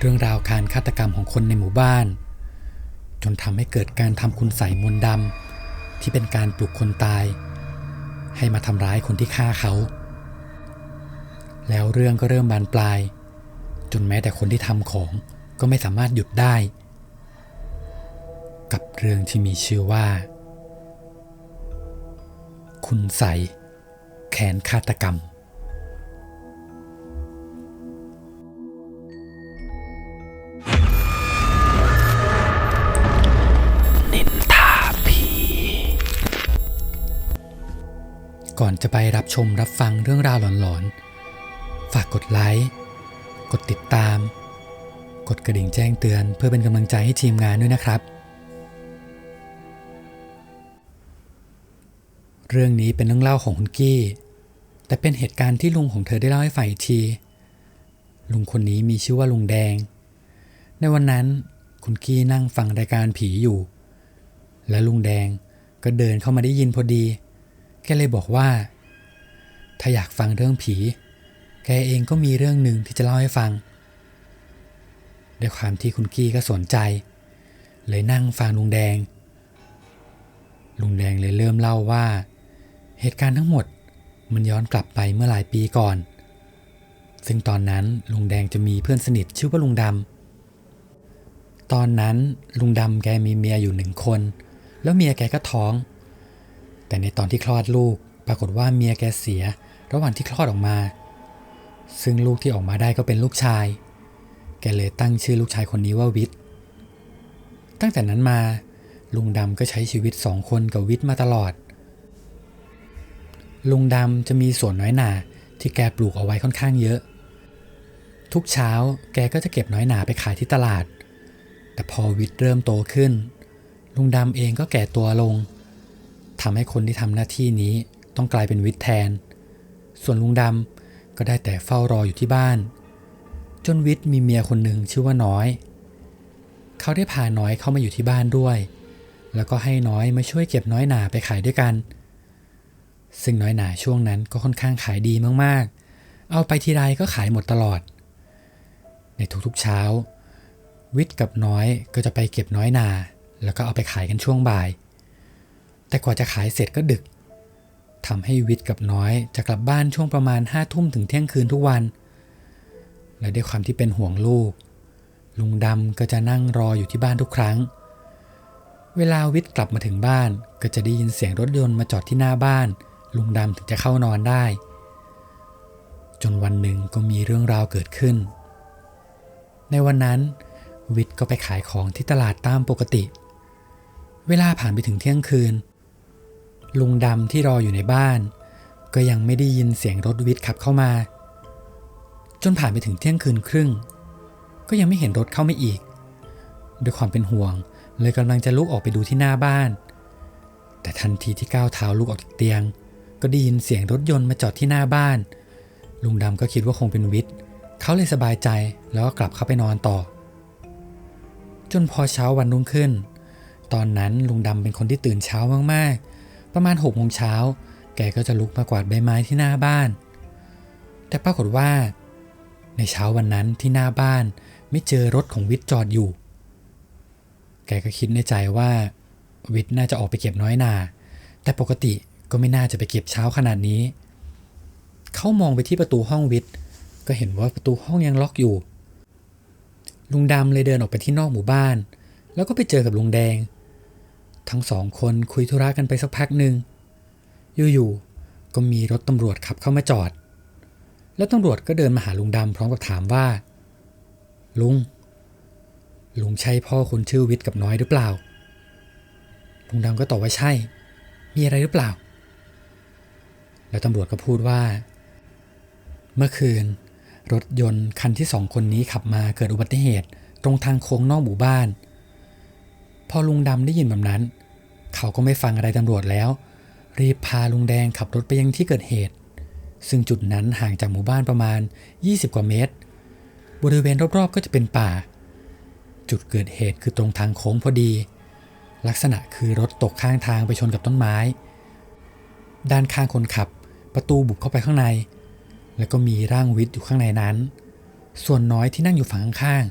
เรื่องราวการฆาตกรรมของคนในหมู่บ้าน จนทำให้เกิดการทำคุณใส่มนต์ดำที่เป็นการปลุกคนตาย ให้มาทำร้ายคนที่ฆ่าเขา แล้วเรื่องก็เริ่มบานปลาย จนแม้แต่คนที่ทำของก็ไม่สามารถหยุดได้ กับเรื่องที่มีชื่อว่า คุณใสยแขนฆาตกรรม จะไปรับชมรับฟังเรื่องราวหลอนๆ ฝากกดไลค์ กดติดตาม กดกระดิ่งแจ้งเตือน เพื่อเป็นกำลังใจให้ทีมงานด้วยนะครับ เรื่องนี้เป็นเรื่องเล่าของคุณกี้ แต่เป็นเหตุการณ์ที่ลุงของเธอได้เล่าให้ฟังอีกที ลุงคนนี้มีชื่อว่าลุงแดง ในวันนั้นคุณกี้นั่งฟังรายการผีอยู่ และลุงแดงก็เดินเข้ามาได้ยินพอดีแกเลยบอกว่า ถ้าอยากฟังเรื่องผี แกเองก็มีเรื่องหนึ่งที่จะเล่าให้ฟัง ด้วยความที่คุณกี้ก็สนใจ เลยนั่งฟังลุงแดง ลุงแดงเลยเริ่มเล่าว่า เหตุการณ์ทั้งหมดมันย้อนกลับไปเมื่อหลายปีก่อน ซึ่งตอนนั้นลุงแดงจะมีเพื่อนสนิทชื่อว่าลุงดำ ตอนนั้นลุงดำแกมีเมียอยู่หนึ่งคน แล้วเมียแกก็ท้อง แต่ในตอนที่คลอดลูกปรากฏว่าเมียแกเสีย ระหว่างที่คลอดออกมา ซึ่งลูกที่ออกมาได้ก็เป็นลูกชาย แกเลยตั้งชื่อลูกชายคนนี้ว่าวิทย์ตั้งแต่นั้นมาลุงดำก็ใช้ชีวิตสองคนกับวิทย์มาตลอด ลุงดำจะมีสวนน้อยหนาที่แกปลูกเอาไว้ค่อนข้างเยอะ ทุกเช้าแกก็จะเก็บน้อยหนาไปขายที่ตลาด แต่พอวิทย์เริ่มโตขึ้น ลุงดำเองก็แก่ตัวลงทำให้คนที่ทำหน้าที่นี้ต้องกลายเป็นวิทย์แทน ส่วนลุงดำก็ได้แต่เฝ้ารออยู่ที่บ้าน จนวิทย์มีเมียคนหนึ่งชื่อว่าน้อย เขาได้พาน้อยเข้ามาอยู่ที่บ้านด้วย แล้วก็ให้น้อยมาช่วยเก็บน้อยหนาไปขายด้วยกัน ซึ่งน้อยหนาช่วงนั้นก็ค่อนข้างขายดีมากๆ เอาไปทีไรก็ขายหมดตลอด ในทุกๆเช้า วิทย์กับน้อยก็จะไปเก็บน้อยนา แล้วก็เอาไปขายกันช่วงบ่าย แต่กว่าจะขายเสร็จก็ดึก ทำให้วิทย์กับน้อยจะกลับบ้านช่วงประมาณห้าทุ่มถึงเที่ยงคืนทุกวัน และด้วยความที่เป็นห่วงลูก ลุงดำก็จะนั่งรออยู่ที่บ้านทุกครั้ง เวลาวิทย์กลับมาถึงบ้านก็จะได้ยินเสียงรถยนต์มาจอดที่หน้าบ้าน ลุงดำถึงจะเข้านอนได้ จนวันหนึ่งก็มีเรื่องราวเกิดขึ้น ในวันนั้นวิทย์ก็ไปขายของที่ตลาดตามปกติ เวลาผ่านไปถึงเที่ยงคืน ลุงดำที่รออยู่ในบ้าน ก็ยังไม่ได้ยินเสียงรถวิทย์ขับเข้ามา จนผ่านไปถึงเที่ยงคืนครึ่ง ก็ยังไม่เห็นรถเข้ามาอีก ด้วยความเป็นห่วงเลยกำลังจะลุกออกไปดูที่หน้าบ้าน แต่ทันทีที่ก้าวเท้าลุกออกจากเตียง ก็ได้ยินเสียงรถยนต์มาจอดที่หน้าบ้าน ลุงดำก็คิดว่าคงเป็นวิทย์เขาเลยสบายใจแล้วก็กลับเข้าไปนอนต่อ จนพอเช้าวันรุ่งขึ้น ตอนนั้นลุงดำเป็นคนที่ตื่นเช้ามากๆ ประมาณหกโมงเช้า แกก็จะลุกมากวาดใบไม้ที่หน้าบ้าน แต่ปรากฏว่า ในเช้าวันนั้นที่หน้าบ้านไม่เจอรถของวิทย์จอดอยู่ แกก็คิดในใจว่า วิทย์น่าจะออกไปเก็บน้อยนา แต่ปกติก็ไม่น่าจะไปเก็บเช้าขนาดนี้ เขามองไปที่ประตูห้องวิทย์ ก็เห็นว่าประตูห้องยังล็อกอยู่ ลุงดำเลยเดินออกไปที่นอกหมู่บ้าน แล้วก็ไปเจอกับลุงแดง ทั้งสองคนคุยธุระกันไปสักพักหนึ่งอยู่ๆก็มีรถตำรวจขับเข้ามาจอด แล้วตำรวจก็เดินมาหาลุงดำพร้อมกับถามว่า ลุง ลุงใช่พ่อคุณชื่อวิทย์กับน้อยหรือเปล่า ลุงดำก็ตอบว่าใช่ มีอะไรหรือเปล่า แล้วตำรวจก็พูดว่า เมื่อคืน รถยนต์คันที่สองคนนี้ขับมาเกิดอุบัติเหตุตรงทางโค้งนอกหมู่บ้าน พอลุงดำได้ยินแบบนั้น เขาก็ไม่ฟังอะไรตำรวจแล้ว รีบพาลุงแดงขับรถไปยังที่เกิดเหตุ ซึ่งจุดนั้นห่างจากหมู่บ้านประมาณ 20 กว่าเมตร บริเวณรอบๆก็จะเป็นป่า จุดเกิดเหตุคือตรงทางโค้งพอดี ลักษณะคือรถตกข้างทางไปชนกับต้นไม้ ด้านข้างคนขับ ประตูบุกเข้าไปข้างใน แล้วก็มีร่างวิทย์อยู่ข้างในนั้น ส่วนน้อยที่นั่งอยู่ฝั่งข้าง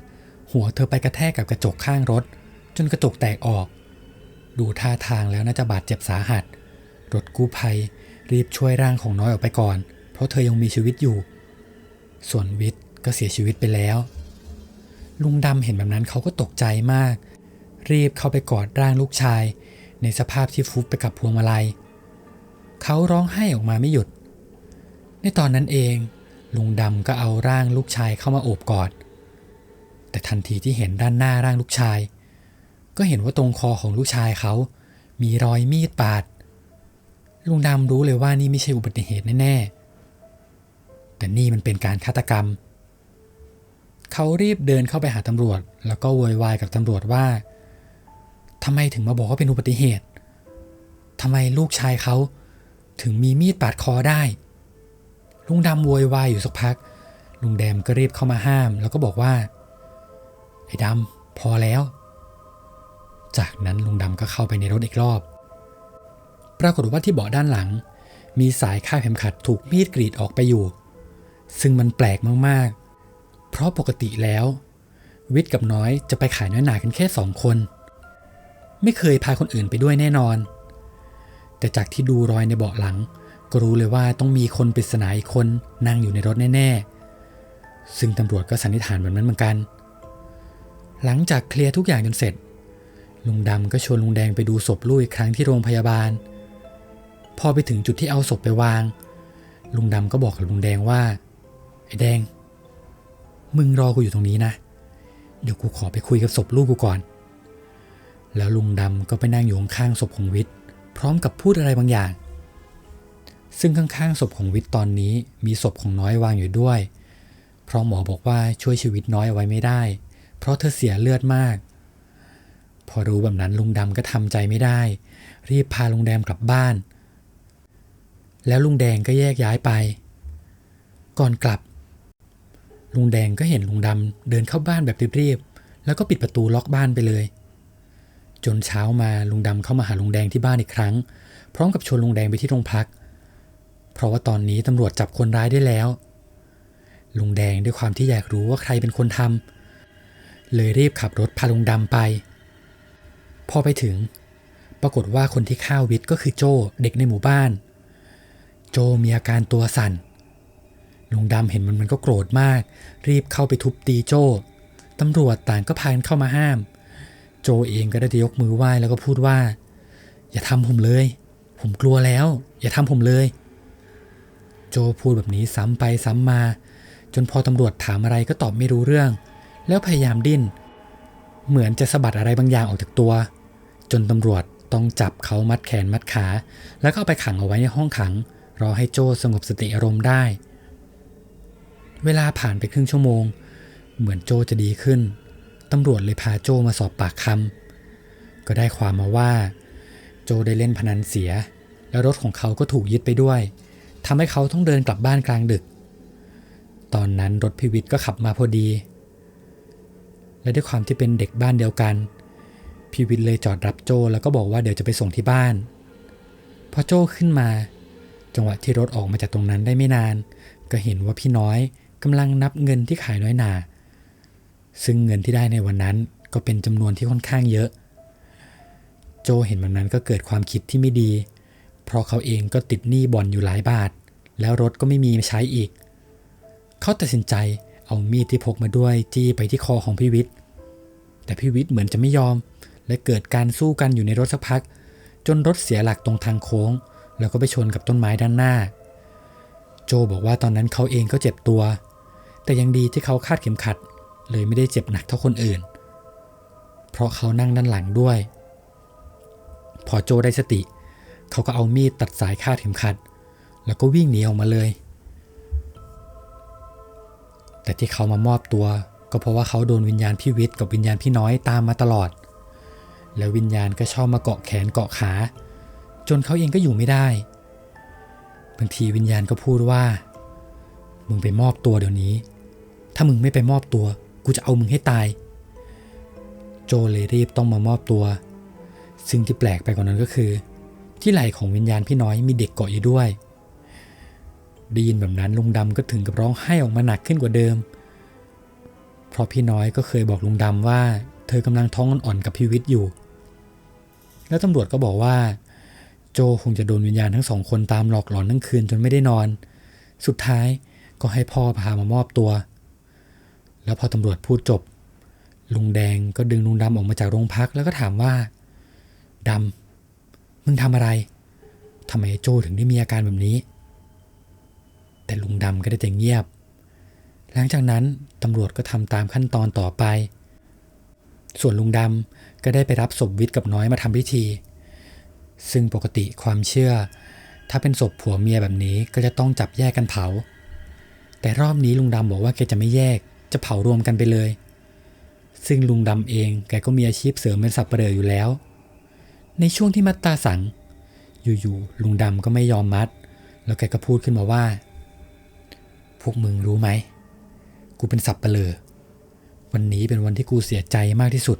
หัวเธอไปกระแทกกับกระจกข้างรถ จนกระจกแตกออก ดูท่าทางแล้วน่าจะบาดเจ็บสาหัส รถกู้ภัยรีบช่วยร่างของน้อยออกไปก่อน เพราะเธอยังมีชีวิตอยู่ ส่วนวิทย์ก็เสียชีวิตไปแล้ว ลุงดำเห็นแบบนั้นเขาก็ตกใจมาก รีบเข้าไปกอดร่างลูกชาย ในสภาพที่ฟุบไปกับพวงมาลัย เขาร้องไห้ออกมาไม่หยุด ในตอนนั้นเอง ลุงดำก็เอาร่างลูกชายเข้ามาโอบกอด แต่ทันทีที่เห็นด้านหน้าร่างลูกชาย ก็เห็นว่าตรงคอของลูกชายเขา มีรอยมีดปาด ลุงดำรู้เลยว่านี่ไม่ใช่อุบัติเหตุแน่ๆ แต่นี่มันเป็นการฆาตกรรม เขารีบเดินเข้าไปหาตำรวจ แล้วก็โวยวายกับตำรวจว่าทำไมถึงมาบอกว่าเป็นอุบัติเหตุทำไมลูกชายเขาถึงมีมีดปาดคอได้ ลุงดำโวยวายอยู่สักพัก ลุงแดมก็รีบเข้ามาห้าม แล้วก็บอกว่า ไอ้ดำพอแล้ว จากนั้นลุงดำก็เข้าไปในรถอีกรอบ ปรากฏว่าที่เบาะด้านหลัง มีสายคาดเข็มขัดถูกมีดกรีดออกไปอยู่ ซึ่งมันแปลกมากๆ เพราะปกติแล้ว วิทย์กับน้อยจะไปขายน้อยหนากันแค่สองคน ไม่เคยพาคนอื่นไปด้วยแน่นอน แต่จากที่ดูรอยในเบาะหลัง ก็รู้เลยว่าต้องมีคนปริศนาอีกคนนั่งอยู่ในรถแน่ๆ ซึ่งตำรวจก็สันนิษฐานแบบนั้นเหมือนกัน หลังจากเคลียร์ทุกอย่างจนเสร็จ ลุงดำก็ชวนลุงแดงไปดูศพลูกอีกครั้งที่โรงพยาบาล พอไปถึงจุดที่เอาศพไปวาง ลุงดำก็บอกกับลุงแดงว่า ไอ้แดง มึงรอกูอยู่ตรงนี้นะ เดี๋ยวกูขอไปคุยกับศพลูกกูก่อน แล้วลุงดำก็ไปนั่งอยู่ข้างศพของวิทย์พร้อมกับพูดอะไรบางอย่าง ซึ่งข้างๆศพของวิทย์ตอนนี้มีศพของน้อยวางอยู่ด้วย เพราะหมอบอกว่าช่วยชีวิตน้อยเอาไว้ไม่ได้ เพราะเธอเสียเลือดมาก พอรู้แบบนั้นลุงดำก็ทำใจไม่ได้ รีบพาลุงแดงกลับบ้าน แล้วลุงแดงก็แยกย้ายไป ก่อนกลับ ลุงแดงก็เห็นลุงดำเดินเข้าบ้านแบบรีบๆแล้วก็ปิดประตูล็อกบ้านไปเลย จนเช้ามาลุงดำเข้ามาหาลุงแดงที่บ้านอีกครั้ง พร้อมกับชวนลุงแดงไปที่โรงพัก เพราะว่าตอนนี้ตำรวจจับคนร้ายได้แล้ว ลุงแดงด้วยความที่อยากรู้ว่าใครเป็นคนทำเลยรีบขับรถพาลุงดำไป อไปถึง ปรากฏว่าคนที่ฆ่าวิทย์ก็คือโจเด็กในหมู่บ้าน โจมีอาการตัวสั่นลุงดำเห็นมันมันก็โกรธมาก รีบเข้าไปทุบตีโจตำรวจต่างก็พากันเข้ามาห้าม โจเองก็ได้แต่ยกมือไหว้แล้วก็พูดว่า อย่าทำผมเลย ผมกลัวแล้ว อย่าทำผมเลย โจพูดแบบนี้ซ้ำไปซ้ำมา จนพอตำรวจถามอะไรก็ตอบไม่รู้เรื่อง แล้วพยายามดิ้น เหมือนจะสะบัดอะไรบางอย่างออกจากตัว จนตำรวจต้องจับเขามัดแขนมัดขา แล้วก็เอาไปขังเอาไว้ในห้องขัง รอให้โจสงบสติอารมณ์ได้ เวลาผ่านไปครึ่งชั่วโมง เหมือนโจจะดีขึ้น ตำรวจเลยพาโจมาสอบปากคำก็ได้ความมาว่า โจได้เล่นพนันเสีย แล้วรถของเขาก็ถูกยึดไปด้วยทำให้เขาต้องเดินกลับบ้านกลางดึก ตอนนั้นรถพิวิทย์ก็ขับมาพอดี และด้วยความที่เป็นเด็กบ้านเดียวกัน พิวิทย์เลยจอดรับโจแล้วก็บอกว่าเดี๋ยวจะไปส่งที่บ้าน พอโจขึ้นมา จังหวะที่รถออกมาจากตรงนั้นได้ไม่นาน ก็เห็นว่าพี่น้อยกำลังนับเงินที่ขายน้อยหนา ซึ่งเงินที่ได้ในวันนั้นก็เป็นจำนวนที่ค่อนข้างเยอะ โจเห็นแบบนั้นก็เกิดความคิดที่ไม่ดี เพราะเขาเองก็ติดหนี้บ่อนอยู่หลายบาท แล้วรถก็ไม่มีใช้อีก เขาตัดสินใจเอามีดที่พกมาด้วยจี้ไปที่คอของพี่วิทย์แต่พี่วิทย์เหมือนจะไม่ยอม และเกิดการสู้กันอยู่ในรถสักพัก จนรถเสียหลักตรงทางโค้ง แล้วก็ไปชนกับต้นไม้ด้านหน้า โจบอกว่าตอนนั้นเขาเองก็เจ็บตัว แต่ยังดีที่เขาคาดเข็มขัด เลยไม่ได้เจ็บหนักเท่าคนอื่น เพราะเขานั่งด้านหลังด้วย พอโจได้สติ เขาก็เอามีดตัดสายคาดเข็มขัด แล้วก็วิ่งหนีออกมาเลย แต่ที่เขามามอบตัวก็เพราะว่าเขาโดนวิญญาณพี่วิทย์กับวิญญาณพี่น้อยตามมาตลอด แล้ววิญญาณก็ชอบมาเกาะแขนเกาะขา จนเขาเองก็อยู่ไม่ได้ บางทีวิญญาณก็พูดว่า มึงไปมอบตัวเดี๋ยวนี้ ถ้ามึงไม่ไปมอบตัว กูจะเอามึงให้ตาย โจเลยรีบต้องมามอบตัว ซึ่งที่แปลกไปกว่านั้นก็คือ ที่ไหล่ของวิญญาณพี่น้อยมีเด็กเกาะอยู่ด้วยได้ยินแบบนั้นลุงดำก็ถึงกับร้องไห้ออกมาหนักขึ้นกว่าเดิม เพราะพี่น้อยก็เคยบอกลุงดำว่า เธอกำลังท้องอ่อนๆกับพี่วิทย์อยู่ แล้วตำรวจก็บอกว่า โจคงจะโดนวิญญาณทั้งสองคนตามหลอกหลอนทั้งคืนจนไม่ได้นอน สุดท้ายก็ให้พ่อพามามอบตัว แล้วพอตำรวจพูดจบ ลุงแดงก็ดึงลุงดำออกมาจากโรงพักแล้วก็ถามว่าดำมึงทำอะไรทำไมโจถึงได้มีอาการแบบนี้ แต่ลุงดำก็ได้แต่เงียบ หลังจากนั้นตำรวจก็ทำตามขั้นตอนต่อไป ส่วนลุงดำ ก็ได้ไปรับศพวิทย์กับน้อยมาทำพิธี ซึ่งปกติความเชื่อ ถ้าเป็นศพผัวเมียแบบนี้ก็จะต้องจับแยกกันเผา แต่รอบนี้ลุงดำบอกว่าแกจะไม่แยก จะเผารวมกันไปเลย ซึ่งลุงดำเองแกก็มีอาชีพเสริมเป็นสับเปลืออยู่แล้ว ในช่วงที่มัดตาสัง อยู่ๆลุงดำก็ไม่ยอมมัด แล้วแกก็พูดขึ้นมาว่า พวกมึงรู้ไหมกูเป็นสับเปลือวันนี้เป็นวันที่กูเสียใจมากที่สุด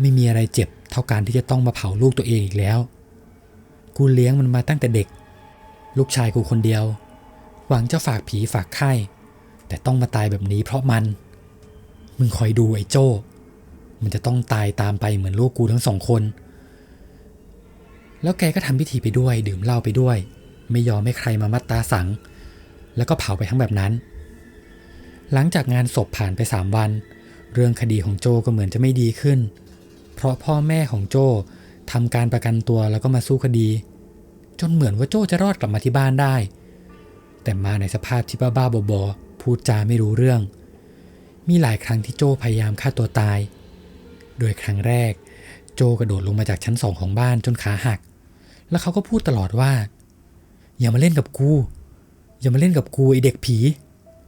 ไม่มีอะไรเจ็บเท่าการที่จะต้องมาเผาลูกตัวเองอีกแล้ว กูเลี้ยงมันมาตั้งแต่เด็ก ลูกชายกูคนเดียว หวังจะฝากผีฝากไข้ แต่ต้องมาตายแบบนี้เพราะมัน มึงคอยดูไอ้โจ้ มันจะต้องตายตามไปเหมือนลูกกูทั้งสองคน แล้วแกก็ทำพิธีไปด้วย ดื่มเหล้าไปด้วย ไม่ยอมให้ใครมามัดตาสัง แล้วก็เผาไปทั้งแบบนั้น หลังจากงานศพผ่านไปสามวัน เรื่องคดีของโจก็เหมือนจะไม่ดีขึ้น ราะพ่อแม่ของโจทำการประกันตัวแล้วก็มาสู้คดี จนเหมือนว่าโจจะรอดกลับมาที่บ้านได้ แต่มาในสภาพที่บ้าๆบอๆพูดจาไม่รู้เรื่อง มีหลายครั้งที่โจพยายามฆ่าตัวตาย โดยครั้งแรก โจกระโดดลงมาจากชั้นสองของบ้านจนขาหัก แล้วเขาก็พูดตลอดว่า อย่ามาเล่นกับกู อย่ามาเล่นกับกูไอเด็กผี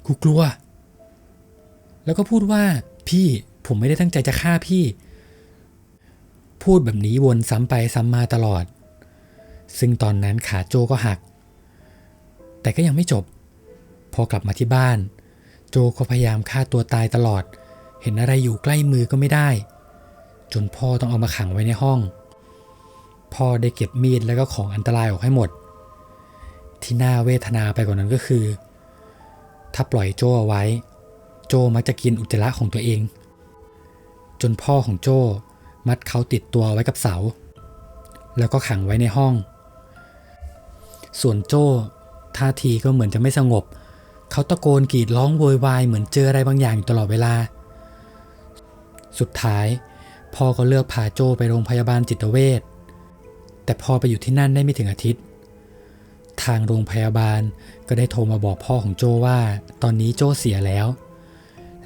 กูกลัว แล้วก็พูดว่าพี่ผมไม่ได้ตั้งใจจะฆ่าพี่ พูดแบบนี้วนซ้ำไปซ้ำมาตลอด ซึ่งตอนนั้นขาโจก็หัก แต่ก็ยังไม่จบ พอกลับมาที่บ้าน โจก็พยายามฆ่าตัวตายตลอด เห็นอะไรอยู่ใกล้มือก็ไม่ได้ จนพ่อต้องเอามาขังไว้ในห้อง พ่อได้เก็บมีดแล้วก็ของอันตรายออกให้หมด ที่น่าเวทนาไปกว่านั้นก็คือ ถ้าปล่อยโจเอาไว้ โจมักจะกินอุจจาระของตัวเอง จนพ่อของโจ มัดเขาติดตัวไว้กับเสา แล้วก็ขังไว้ในห้อง ส่วนโจท่าทีก็เหมือนจะไม่สงบ เขาตะโกนกรีดร้องโวยวายเหมือนเจออะไรบางอย่างอยู่ตลอดเวลา สุดท้ายพ่อก็เลือกพาโจไปโรงพยาบาลจิตเวชแต่พอไปอยู่ที่นั่นได้ไม่ถึงอาทิตย์ ทางโรงพยาบาลก็ได้โทรมาบอกพ่อของโจว่า ตอนนี้โจเสียแล้ว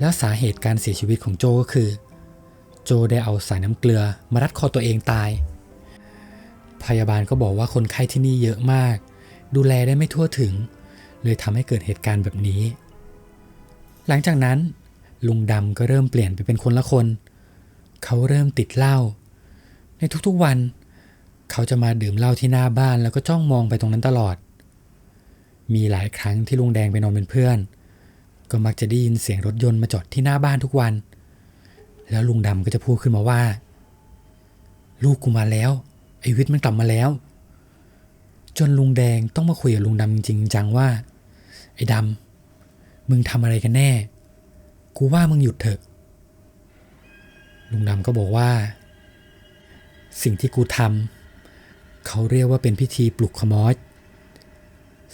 แล้วสาเหตุการเสียชีวิตของโจก็คือ โจได้เอาสายน้ำเกลือมารัดคอตัวเองตาย พยาบาลก็บอกว่าคนไข้ที่นี่เยอะมาก ดูแลได้ไม่ทั่วถึง เลยทำให้เกิดเหตุการณ์แบบนี้ หลังจากนั้น ลุงดำก็เริ่มเปลี่ยนไปเป็นคนละคน เขาเริ่มติดเหล้าในทุกๆวัน เขาจะมาดื่มเหล้าที่หน้าบ้านแล้วก็จ้องมองไปตรงนั้นตลอด มีหลายครั้งที่ลุงแดงไปนอนเป็นเพื่อน ก็มักจะได้ยินเสียงรถยนต์มาจอดที่หน้าบ้านทุกวัน แล้วลุงดำก็จะพูดขึ้นมาว่า ลูกกูมาแล้ว ไอ้วิทย์มันกลับมาแล้ว จนลุงแดงต้องมาคุยกับลุงดำจริงจังว่า ไอ้ดำมึงทำอะไรกันแน่ กูว่ามึงหยุดเถอะ ลุงดำก็บอกว่า สิ่งที่กูทำเขาเรียกว่าเป็นพิธีปลุกขมอส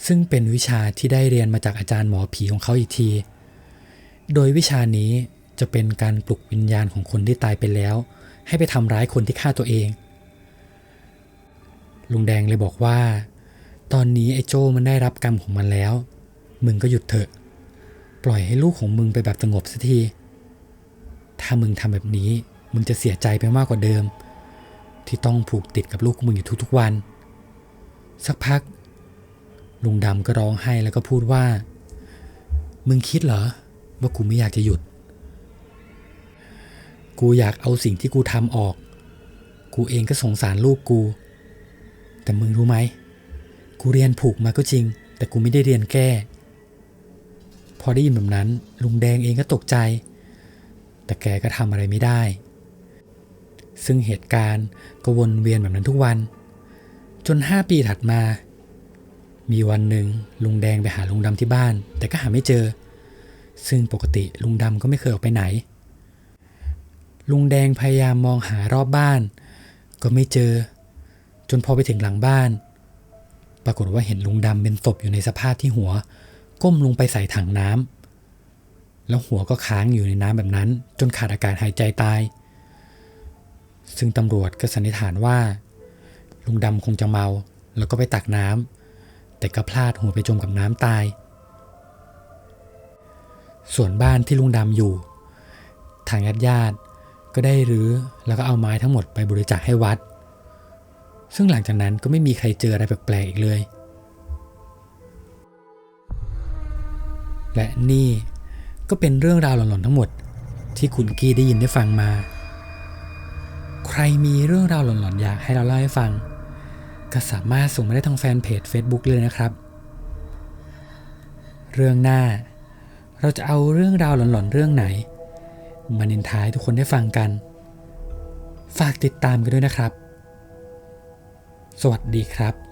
ซึ่งเป็นวิชาที่ได้เรียนมาจากอาจารย์หมอผีของเขาอีกที โดยวิชานี้ จะเป็นการปลุกวิญญาณของคนที่ตายไปแล้ว ให้ไปทำร้ายคนที่ฆ่าตัวเอง ลุงแดงเลยบอกว่า ตอนนี้ไอ้โจ้มันได้รับกรรมของมันแล้ว มึงก็หยุดเถอะ ปล่อยให้ลูกของมึงไปแบบสงบสักที ถ้ามึงทำแบบนี้ มึงจะเสียใจไปมากกว่าเดิม ที่ต้องผูกติดกับลูกมึงอยู่ทุกๆวัน สักพัก ลุงดำก็ร้องไห้แล้วก็พูดว่า มึงคิดเหรอว่ากูไม่อยากจะหยุด กูอยากเอาสิ่งที่กูทำออก กูเองก็สงสารลูกกู แต่มึงรู้ไหม กูเรียนผูกมาก็จริง แต่กูไม่ได้เรียนแก้ พอได้ยินแบบนั้น ลุงแดงเองก็ตกใจ แต่แกก็ทำอะไรไม่ได้ ซึ่งเหตุการณ์ก็วนเวียนแบบนั้นทุกวัน จนห้าปีถัดมา มีวันหนึ่งลุงแดงไปหาลุงดำที่บ้าน แต่ก็หาไม่เจอ ซึ่งปกติลุงดำก็ไม่เคยออกไปไหน ลุงแดงพยายามมองหารอบบ้าน ก็ไม่เจอ จนพอไปถึงหลังบ้าน ปรากฏว่าเห็นลุงดำเป็นศพอยู่ในสภาพที่หัว ก้มลงไปใส่ถังน้ำแล้วหัวก็ค้างอยู่ในน้ำแบบนั้น จนขาดอากาศหายใจตาย ซึ่งตำรวจก็สันนิษฐานว่า ลุงดำคงจะเมา แล้วก็ไปตักน้ำแต่ก็พลาดหัวไปจมกับน้ำตาย ส่วนบ้านที่ลุงดำอยู่ทางญาติญาติ ก็ได้รื้อแล้วก็เอาไม้ทั้งหมดไปบริจาคให้วัด ซึ่งหลังจากนั้นก็ไม่มีใครเจออะไรแปลกๆอีกเลย และนี่ก็เป็นเรื่องราวหลอนๆทั้งหมด ที่คุณกี้ได้ยินได้ฟังมา ใครมีเรื่องราวหลอนๆอยากให้เราเล่าให้ฟัง ก็สามารถส่งมาได้ทางแฟนเพจ Facebook เลยนะครับ เรื่องหน้าเราจะเอาเรื่องราวหลอนๆเรื่องไหน มานินทายทุกคนได้ฟังกัน ฝากติดตามกันด้วยนะครับ สวัสดีครับ